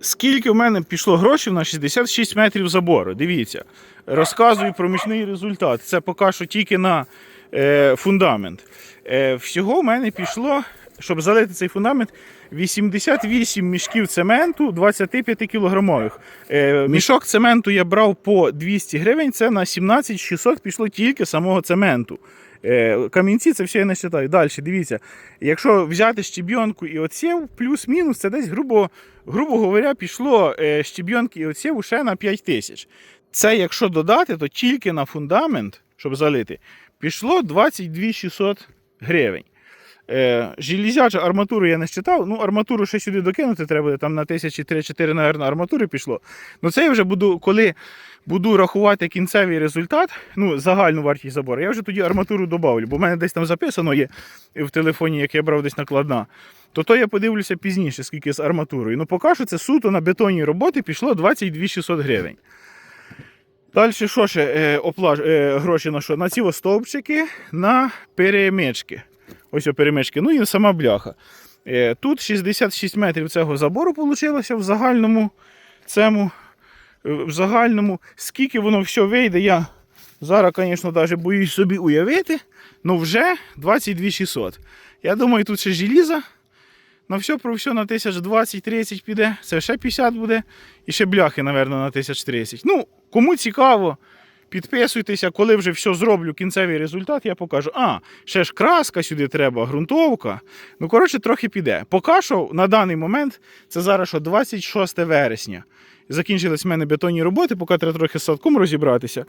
Скільки в мене пішло грошей на 66 метрів забору? Дивіться, розказую про мічний результат. Це поки що тільки на е, фундамент. Е, всього в мене пішло, щоб залити цей фундамент, 88 мішків цементу 25 кілограмових. Е, мішок цементу я брав по 200 гривень, це на 17 600 пішло тільки самого цементу. Е, Камінці це все я не вважаю. Далі, дивіться, якщо взяти щебінку і оців, плюс-мінус, це десь, грубо, грубо говоря, пішло щебйонки щебінки і оців ще на 5 тисяч. Це якщо додати, то тільки на фундамент, щоб залити, пішло 22 600 гривень. Е, железяча арматуру я не считав. Ну, арматуру ще сюди докинути треба, там на тисячі 3-4, мабуть, арматури пішло. Ну це я вже буду, коли буду рахувати кінцевий результат, ну, загальну вартість забору, я вже тоді арматуру додавлю, бо в мене десь там записано є в телефоні, як я брав десь накладна. То то я подивлюся пізніше, скільки з арматурою. Ну, поки що це суто на бетонні роботи пішло 22 600 гривень. Далі що ще е, оплаж... е, гроші на що? На ці стовпчики, на перемички. Ось перемички. Ну і сама бляха. Е, тут 66 метрів цього забору вийшло в загальному. Цьому, е, в загальному. Скільки воно все вийде, я зараз, звісно, навіть боюсь собі уявити. Ну вже 22 600. Я думаю, тут ще желіза. На все про все на 1020-30 піде, це ще 50 буде. І ще бляхи, мабуть, на 1030. Ну, кому цікаво, підписуйтеся, коли вже все зроблю, кінцевий результат, я покажу. А, ще ж краска сюди треба, ґрунтовка. Ну, коротше, трохи піде. Поки що на даний момент це зараз що 26 вересня. Закінчились в мене бетонні роботи, поки треба трохи з садком розібратися.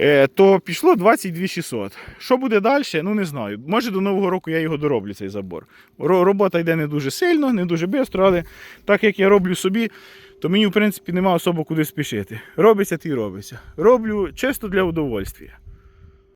Е, то пішло 22 600. Що буде далі, ну не знаю. Може до Нового року я його дороблю, цей забор. Робота йде не дуже сильно, не дуже швидко, але так як я роблю собі, то мені, в принципі, нема особо куди спішити. Робиться, ти робиться. Роблю чисто для удовольствия.